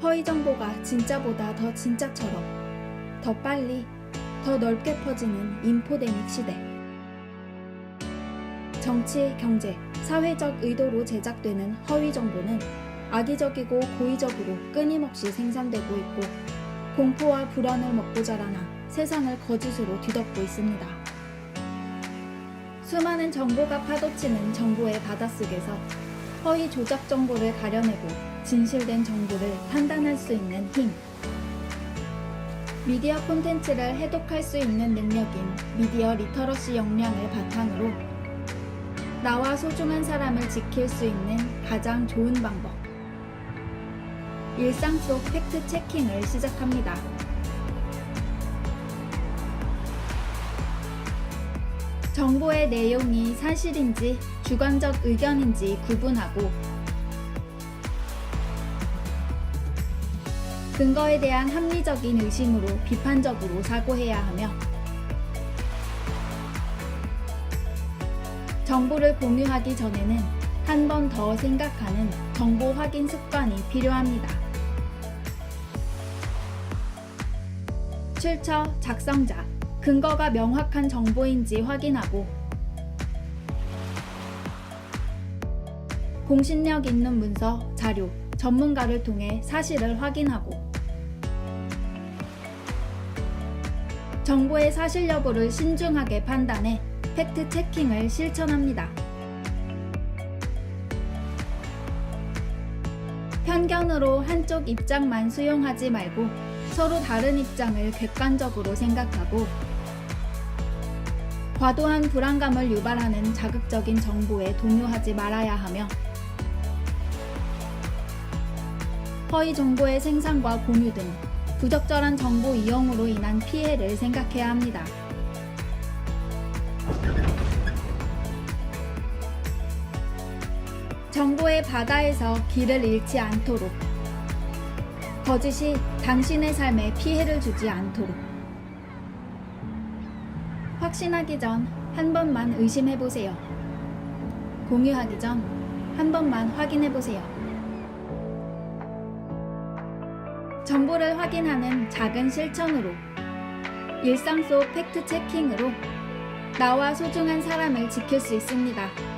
허위 정보가 진짜보다 더 진짜처럼 더 빨리, 더 넓게 퍼지는 인포데믹 시대. 정치, 경제, 사회적 의도로 제작되는 허위 정보는 악의적이고 고의적으로 끊임없이 생산되고 있고 공포와 불안을 먹고 자라나 세상을 거짓으로 뒤덮고 있습니다. 수많은 정보가 파도치는 정보의 바닷속에서 허위 조작 정보를 가려내고 진실된 정보를 판단할 수 있는 힘. 미디어 콘텐츠를 해독할 수 있는 능력인 미디어 리터러시 역량을 바탕으로 나와 소중한 사람을 지킬 수 있는 가장 좋은 방법. 일상 속 팩트 체킹을 시작합니다. 정보의 내용이 사실인지 주관적 의견인지 구분하고 근거에 대한 합리적인 의심으로 비판적으로 사고해야 하며 정보를 공유하기 전에는 한 번 더 생각하는 정보 확인 습관이 필요합니다. 출처, 작성자, 근거가 명확한 정보인지 확인하고 공신력 있는 문서, 자료, 전문가를 통해 사실을 확인하고 정보의 사실 여부를 신중하게 판단해 팩트 체킹을 실천합니다. 편견으로 한쪽 입장만 수용하지 말고 서로 다른 입장을 객관적으로 생각하고 과도한 불안감을 유발하는 자극적인 정보에 동요하지 말아야 하며 허위 정보의 생산과 공유 등 부적절한 정보 이용으로 인한 피해를 생각해야 합니다. 정보의 바다에서 길을 잃지 않도록 거짓이 당신의 삶에 피해를 주지 않도록 확신하기 전 한 번만 의심해 보세요. 공유하기 전 한 번만 확인해 보세요. 정보를 확인하는 작은 실천으로 일상 속 팩트 체킹으로 나와 소중한 사람을 지킬 수 있습니다.